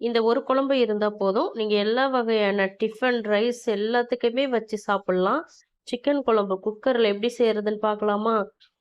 இந்த ஒரு குழம்பு இருந்தால் போதும். நீங்கள் எல்லா வகையான டிஃபன் ரைஸ் எல்லாத்துக்குமே வச்சு சாப்பிட்லாம். சிக்கன் குழம்பு குக்கரில் எப்படி செய்கிறதுன்னு பார்க்கலாமா?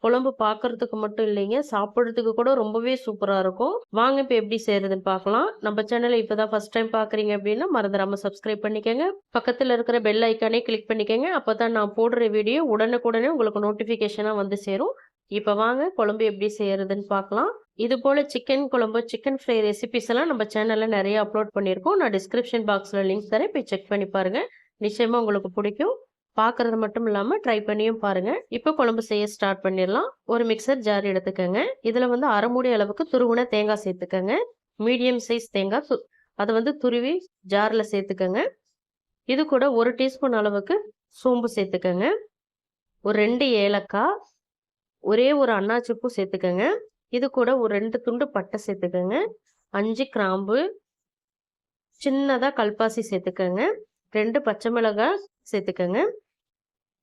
குழம்பு பார்க்கறதுக்கு மட்டும் இல்லைங்க சாப்பிட்றதுக்கு கூட ரொம்பவே சூப்பராக இருக்கும். வாங்க இப்போ எப்படி செய்கிறதுன்னு பார்க்கலாம். நம்ம சேனலை இப்போ தான் ஃபஸ்ட் டைம் பார்க்குறீங்க அப்படின்னா மறந்துடாமல் சப்ஸ்கிரைப் பண்ணிக்கோங்க. பக்கத்தில் இருக்கிற பெல் ஐக்கானே கிளிக் பண்ணிக்கோங்க. அப்போ தான் நான் போடுற வீடியோ உடனுக்குடனே உங்களுக்கு நோட்டிஃபிகேஷனாக வந்து சேரும். இப்போ வாங்க குழம்பு எப்படி செய்கிறதுன்னு பார்க்கலாம். இது போல் சிக்கன் குழம்பு சிக்கன் ஃப்ரை ரெசிபிஸ் எல்லாம் நம்ம சேனலில் நிறைய அப்லோட் பண்ணியிருக்கோம். நான் டிஸ்கிரிப்ஷன் பாக்ஸில் லிங்க் தரேன். போய் செக் பண்ணி பாருங்கள் நிச்சயமாக உங்களுக்கு பிடிக்கும். பார்க்குறது மட்டும் இல்லாமல் ட்ரை பண்ணியும் பாருங்கள் இப்போ குழம்பு செய்ய ஸ்டார்ட் பண்ணிடலாம். ஒரு மிக்சர் ஜார் எடுத்துக்கோங்க. இதில் வந்து அரை மூடி அளவுக்கு துருவுன தேங்காய் சேர்த்துக்கோங்க. மீடியம் சைஸ் தேங்காய் அதை வந்து துருவி ஜாரில் சேர்த்துக்கோங்க. இது கூட ஒரு டீஸ்பூன் அளவுக்கு சோம்பு சேர்த்துக்கோங்க. ஒரு ரெண்டு ஏலக்காய் ஒரே ஒரு அன்னாச்சிப்பூ சேர்த்துக்கோங்க. இது கூட ஒரு ரெண்டு துண்டு பட்டை சேர்த்துக்கோங்க. அஞ்சு கிராம்பு சின்னதாக கல்பாசி சேர்த்துக்கோங்க. ரெண்டு பச்சை மிளகாய் சேர்த்துக்கோங்க.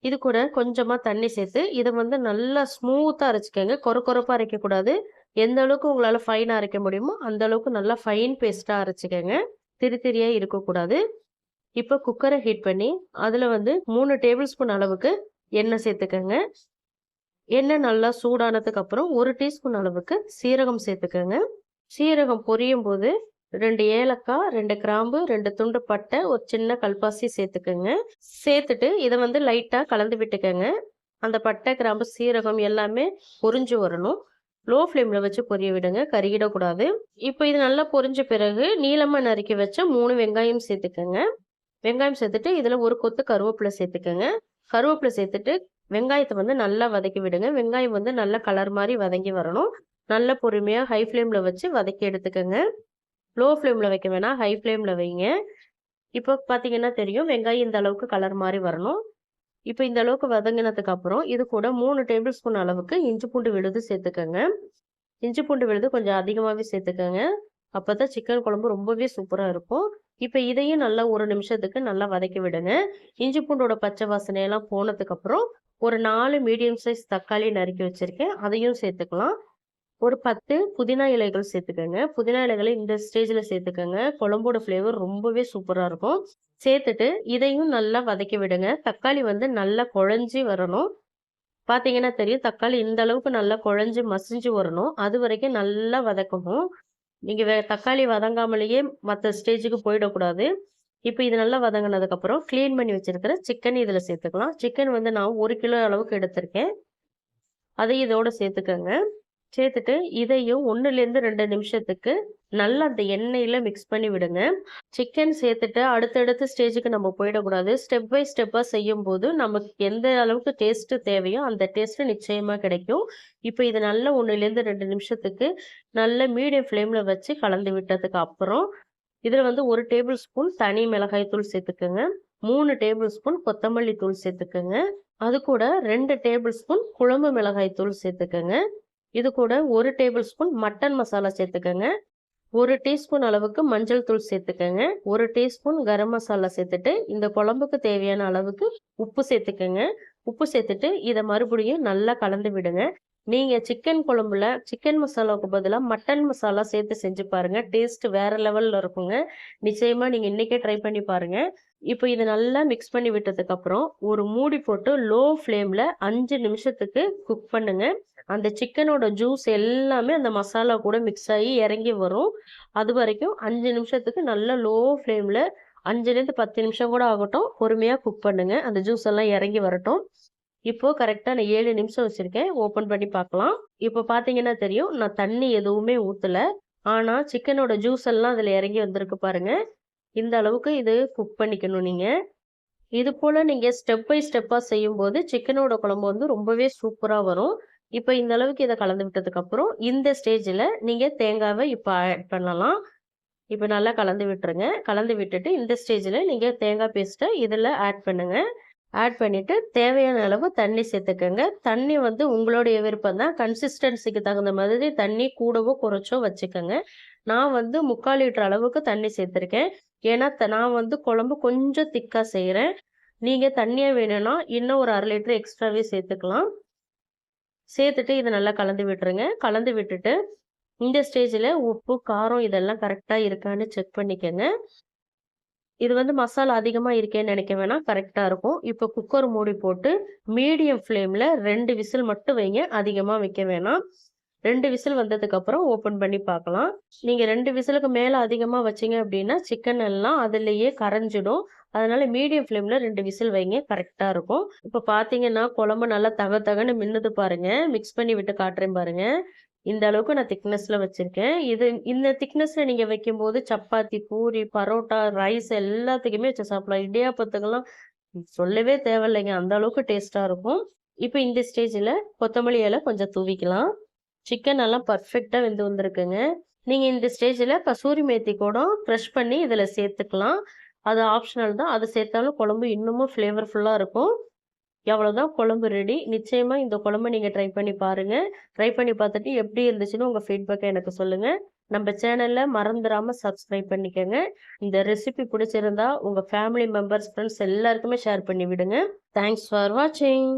இது கூட கொஞ்சமாக தண்ணி சேர்த்து இதை வந்து நல்லா ஸ்மூத்தாக அரைச்சிக்கோங்க. கொர கொரப்பாக அரைக்கக்கூடாது எந்த அளவுக்கு உங்களால் ஃபைனாக அரைக்க முடியுமோ அந்த அளவுக்கு நல்லா ஃபைன் பேஸ்ட்டாக அரைச்சிக்கோங்க. திரி திரியாக இருக்கக்கூடாது இப்போ குக்கரை ஹீட் பண்ணி அதில் வந்து மூணு டேபிள் ஸ்பூன் அளவுக்கு எண்ணெய் சேர்த்துக்கோங்க. எண்ணெய் நல்லா சூடானதுக்கு அப்புறம் ஒரு டீஸ்பூன் அளவுக்கு சீரகம் சேர்த்துக்கோங்க. சீரகம் பொரியும் போது ரெண்டு ஏலக்காய் ரெண்டு கிராம்பு ரெண்டு துண்டு பட்டை ஒரு சின்ன கல்பாசி சேர்த்துக்கோங்க. சேர்த்துட்டு இதை வந்து லைட்டாக கலந்து விட்டுக்கோங்க. அந்த பட்டை கிராம்பு சீரகம் எல்லாமே பொரிஞ்சு வரணும். லோ ஃப்ளேமில் வச்சு பொரிய விடுங்க கருகிடக்கூடாது. இப்போ இது நல்லா பொரிஞ்ச பிறகு நீளமாக நறுக்கி வச்ச மூணு வெங்காயம் சேர்த்துக்கோங்க. வெங்காயம் சேர்த்துட்டு இதில் ஒரு கொத்து கருவேப்பிலை சேர்த்துக்கோங்க. கருவேப்பிலை சேர்த்துட்டு வெங்காயத்தை வந்து நல்லா வதக்கி விடுங்க. வெங்காயம் வந்து நல்ல கலர் மாதிரி வதங்கி வரணும். நல்ல பொறுமையாக ஹை ஃப்ளேமில் வச்சு வதக்கி எடுத்துக்கோங்க. லோ ஃப்ளேமில் வைக்க வேணாம். ஹை ஃப்ளேமில் வைங்க. இப்போ பார்த்தீங்கன்னா தெரியும் வெங்காயம் இந்த அளவுக்கு கலர் மாதிரி வரணும். இப்போ இந்த அளவுக்கு வதங்கினதுக்கு அப்புறம் இது கூட மூணு டேபிள் ஸ்பூன் அளவுக்கு இஞ்சி பூண்டு விழுது சேர்த்துக்கோங்க. இஞ்சி பூண்டு விழுது கொஞ்சம் அதிகமாகவே சேர்த்துக்கோங்க. அப்போ தான் சிக்கன் குழம்பு ரொம்பவே சூப்பராக இருக்கும். இப்போ இதையும் நல்லா ஒரு நிமிஷத்துக்கு நல்லா வதக்கி விடுங்க. இஞ்சி பூண்டோட பச்சை வாசனையெல்லாம் போனதுக்கப்புறம் ஒரு நாலு மீடியம் சைஸ் தக்காளி நறுக்கி வச்சுருக்கேன். அதையும் சேர்த்துக்கலாம். ஒரு பத்து புதினா இலைகள் சேர்த்துக்கோங்க. புதினா இலைகளை இந்த ஸ்டேஜில் சேர்த்துக்கோங்க. குழம்போட ஃப்ளேவர் ரொம்பவே சூப்பராக இருக்கும். சேர்த்துட்டு இதையும் நல்லா வதக்கி விடுங்க. தக்காளி வந்து நல்லா குழஞ்சி வரணும். பார்த்தீங்கன்னா தெரியும் தக்காளி இந்த அளவுக்கு நல்லா குழஞ்சி மசிஞ்சு வரணும். அது வரைக்கும் நல்லா வதக்கணும். நீங்கள் வே தக்காளி வதங்காமலேயே மற்ற ஸ்டேஜுக்கு போயிடக்கூடாது. இப்போ இது நல்லா வதங்கினதுக்கப்புறம் க்ளீன் பண்ணி வச்சுருக்கிற சிக்கன் இதில் சேர்த்துக்கலாம். சிக்கன் வந்து நான் ஒரு கிலோ அளவுக்கு எடுத்திருக்கேன். அதை இதோட சேர்த்துக்கோங்க. சேர்த்துட்டு இதையும் ஒன்றுலேருந்து ரெண்டு நிமிஷத்துக்கு நல்லா அந்த எண்ணெயில் மிக்ஸ் பண்ணி விடுங்க. சிக்கன் சேர்த்துட்டு அடுத்தடுத்த ஸ்டேஜுக்கு நம்ம போயிடக்கூடாது. ஸ்டெப் பை ஸ்டெப்பாக செய்யும் போது நமக்கு எந்த அளவுக்கு டேஸ்ட்டு தேவையோ அந்த டேஸ்ட்டு நிச்சயமாக கிடைக்கும். இப்போ இது நல்லா ஒன்றுலேருந்து ரெண்டு நிமிஷத்துக்கு நல்ல மீடியம் ஃப்ளேமில் வச்சு கலந்து விட்டதுக்கு அப்புறம் இதில் வந்து ஒரு டேபிள் ஸ்பூன் தனி மிளகாய் தூள் சேர்த்துக்கோங்க. மூணு டேபிள் ஸ்பூன் கொத்தமல்லி தூள் சேர்த்துக்கோங்க. அது கூட ரெண்டு டேபிள் ஸ்பூன் குழம்பு மிளகாய் தூள் சேர்த்துக்கோங்க. இது கூட ஒரு டேபிள் ஸ்பூன் மட்டன் மசாலா சேர்த்துக்கோங்க. ஒரு டீஸ்பூன் அளவுக்கு மஞ்சள் தூள் சேர்த்துக்கோங்க. ஒரு டீஸ்பூன் கரம் மசாலா சேர்த்துட்டு இந்த குழம்புக்கு தேவையான அளவுக்கு உப்பு சேர்த்துக்கோங்க. உப்பு சேர்த்துட்டு இதை மறுபடியும் நல்லா கலந்து விடுங்க. நீங்கள் சிக்கன் குழம்புல சிக்கன் மசாலாவுக்கு பதிலாக மட்டன் மசாலா சேர்த்து செஞ்சு பாருங்கள் டேஸ்ட் வேறு லெவலில் இருக்குங்க. நிச்சயமாக நீங்கள் இன்றைக்கே ட்ரை பண்ணி பாருங்கள் இப்போ இதை நல்லா மிக்ஸ் பண்ணி விட்டதுக்கப்புறம் ஒரு மூடி போட்டு லோ ஃப்ளேமில் அஞ்சு நிமிஷத்துக்கு குக் பண்ணுங்க. அந்த சிக்கனோட ஜூஸ் எல்லாமே அந்த மசாலா கூட மிக்ஸ் ஆகி இறங்கி வரும். அது வரைக்கும் அஞ்சு நிமிஷத்துக்கு நல்லா லோ ஃப்ளேமில் அஞ்சுலேருந்து பத்து நிமிஷம் கூட ஆகட்டும். பொறுமையாக குக் பண்ணுங்கள் அந்த ஜூஸ் எல்லாம் இறங்கி வரட்டும். இப்போ கரெக்டாக நான் ஏழு நிமிஷம் வச்சுருக்கேன். ஓப்பன் பண்ணி பார்க்கலாம். இப்போ பார்த்தீங்கன்னா தெரியும் நான் தண்ணி எதுவுமே ஊற்றலை ஆனால் சிக்கனோட ஜூஸ் எல்லாம் அதில் இறங்கி வந்திருக்கு பாருங்க. இந்த அளவுக்கு இது குக் பண்ணிக்கணும் நீங்கள் இது போல் நீங்கள் ஸ்டெப் பை ஸ்டெப்பாக செய்யும்போது சிக்கனோட குழம்பு வந்து ரொம்பவே சூப்பராக வரும். இப்போ இந்த அளவுக்கு இதை கலந்து விட்டதுக்கப்புறம் இந்த ஸ்டேஜில் நீங்கள் தேங்காவை இப்போ ஆட் பண்ணலாம். இப்போ நல்லா கலந்து விட்டுருங்க. கலந்து விட்டுட்டு இந்த ஸ்டேஜில் நீங்கள் தேங்காய் பேஸ்ட்டை இதில் ஆட் பண்ணுங்கள் ஆட் பண்ணிவிட்டு தேவையான அளவு தண்ணி சேர்த்துக்கோங்க. தண்ணி வந்து உங்களுடைய விருப்பம் தான். கன்சிஸ்டன்சிக்கு தகுந்த மாதிரி தண்ணி கூடவோ குறைச்சோ வச்சுக்கோங்க. நான் வந்து முக்கால் லிட்டர் அளவுக்கு தண்ணி சேர்த்துருக்கேன். ஏன்னா நான் வந்து குழம்பு கொஞ்சம் திக்காக செய்கிறேன் நீங்கள் தண்ணியாக வேணும்னா இன்னும் ஒரு அரை லிட்டர் எக்ஸ்ட்ராவே சேர்த்துக்கலாம். சேர்த்துட்டு இதை நல்லா கலந்து விட்டுருங்க. கலந்து விட்டுட்டு இந்த ஸ்டேஜில் உப்பு காரம் இதெல்லாம் கரெக்டாக இருக்கான்னு செக் பண்ணிக்கோங்க. இது வந்து மசாலா அதிகமாக இருக்கேன்னு நினைக்க வேணாம். கரெக்டாக இருக்கும். இப்போ குக்கர் மூடி போட்டு மீடியம் ஃப்ளேமில் ரெண்டு விசில் மட்டும் வைங்க. அதிகமாக வைக்க வேணாம். ரெண்டு விசில் வந்ததுக்கப்புறம் ஓப்பன் பண்ணி பார்க்கலாம். நீங்கள் ரெண்டு விசிலுக்கு மேலே அதிகமாக வச்சிங்க அப்படின்னா சிக்கன் எல்லாம் அதுலேயே கரைஞ்சிடும். அதனால மீடியம் ஃப்ளேமில் ரெண்டு விசில் வைங்க. கரெக்டாக இருக்கும். இப்போ பார்த்தீங்கன்னா குழம்பு நல்லா தக தகன்னு மின்னுது பாருங்கள் மிக்ஸ் பண்ணி விட்டு காட்டுறேன் பாருங்கள் இந்த அளவுக்கு நான் திக்னஸில் வச்சுருக்கேன். இது இந்த திக்னஸில் நீங்கள் வைக்கும்போது சப்பாத்தி பூரி பரோட்டா ரைஸ் எல்லாத்துக்குமே வச்சு சாப்பிடலாம். இடியாப்பத்துக்கெல்லாம் சொல்லவே தேவையில்லைங்க. அந்த அளவுக்கு டேஸ்ட்டாக இருக்கும். இப்போ இந்த ஸ்டேஜில் கொத்தமல்லி இலை கொஞ்சம் தூவிக்கலாம். சிக்கன் எல்லாம் பர்ஃபெக்டாக வெந்து வந்திருக்குங்க. நீங்கள் இந்த ஸ்டேஜில் கசூரி மேத்தி கூட க்ரஷ் பண்ணி இதில் சேர்த்துக்கலாம். அது ஆப்ஷனல் தான். அது சேர்த்தாலும் குழம்பு இன்னமும் ஃப்ளேவர்ஃபுல்லாக இருக்கும். எவ்வளோதான் குழம்பு ரெடி நிச்சயமாக இந்த குழம்பு நீங்கள் ட்ரை பண்ணி பாருங்கள் ட்ரை பண்ணி பார்த்துட்டு எப்படி இருந்துச்சுன்னு உங்கள் ஃபீட்பேக்கை எனக்கு சொல்லுங்கள் நம்ம சேனலில் மறந்துடாமல் சப்ஸ்கிரைப் பண்ணிக்கோங்க. இந்த ரெசிபி பிடிச்சிருந்தா உங்கள் ஃபேமிலி மெம்பர்ஸ் ஃப்ரெண்ட்ஸ் எல்லாருக்குமே ஷேர் பண்ணி விடுங்க தேங்க்ஸ் ஃபார் வாட்சிங்